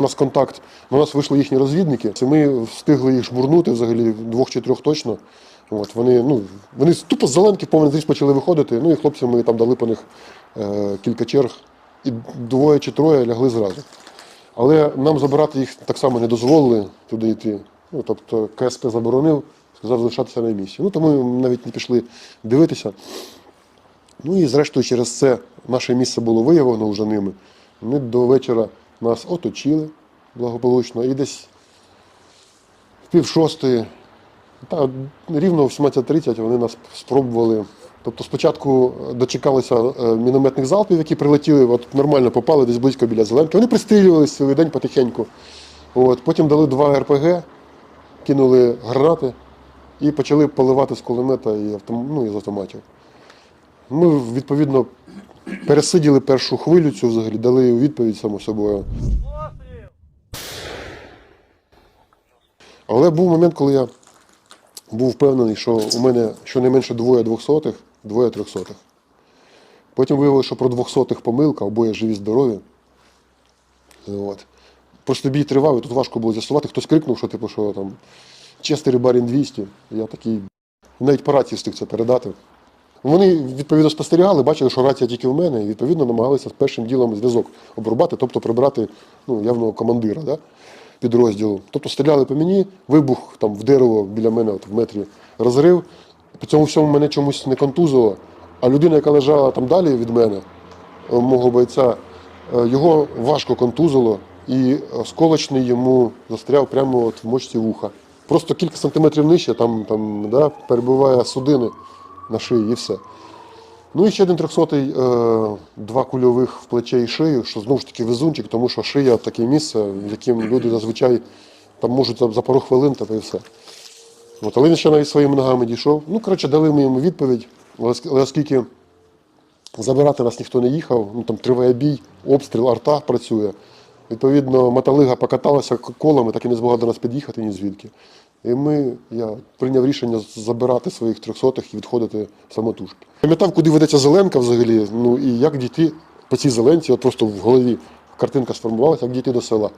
У нас контакт, на нас вийшли їхні розвідники. Ми встигли їх шмурнути взагалі двох чи трьох точно. От, вони, ну, вони тупо з зеленки повний зріст почали виходити. Ну і хлопцям ми там дали по них е, кілька черг, і двоє чи троє лягли зразу. Але нам забирати їх так само не дозволили туди йти. Ну, тобто КСП заборонив, сказав залишатися на місці. Ну, тому ми навіть не пішли дивитися. Ну і зрештою через це наше місце було виявлено вже ними. Ми до вечора нас оточили благополучно і десь в пів шостої, та рівно в 17.30 вони нас спробували. Тобто спочатку дочекалися е, мінометних залпів, які прилетіли, от нормально попали десь близько біля Зеленки. Вони пристрілювалися цілий день потихеньку. От, потім дали два РПГ, кинули гранати і почали поливати з кулемета і, автом... ну, і з автоматів. Ми, відповідно, пересиділи першу хвилю цю взагалі, дали відповідь само собою. Але був момент, коли я був впевнений, що у мене щонайменше двоє двохсотих, двоє трьохсотих. Потім виявилося, що про двохсотих помилка, обоє живі, здорові. От. Просто бій тривав, і тут важко було з'ясувати. Хтось крикнув, що типу, що там Честер Барін 200. Я такий, навіть по рації встиг це передати. Вони відповідно спостерігали, бачили, що рація тільки в мене, і відповідно намагалися з першим ділом зв'язок обрубати, тобто прибрати ну, явного командира да, підрозділу. Тобто стріляли по мені, вибух там в дерево біля мене, от, в метрі розрив. По цьому всьому мене чомусь не контузило. А людина, яка лежала там далі від мене, е, мого бойця, е, його важко контузило, і осколочний йому застряв прямо от в мочці вуха. Просто кілька сантиметрів нижче, там, там да, перебуває судини на шиї і все. Ну і ще один трьохсотий, е, два кульових в плече і шию, що знову ж таки везунчик, тому що шия таке місце, в яким люди зазвичай там можуть за, пару хвилин та і все. От, але він ще навіть своїми ногами дійшов. Ну, коротше, дали ми йому відповідь, але оскільки забирати нас ніхто не їхав, ну там триває бій, обстріл, арта працює. Відповідно, мотолига покаталася колами, так і не змогла до нас під'їхати ні звідки. І ми, я прийняв рішення забирати своїх трьохсотих і відходити самотужки. Пам'ятав, куди ведеться зеленка взагалі, ну і як дійти по цій зеленці, от просто в голові картинка сформувалася, як дійти до села.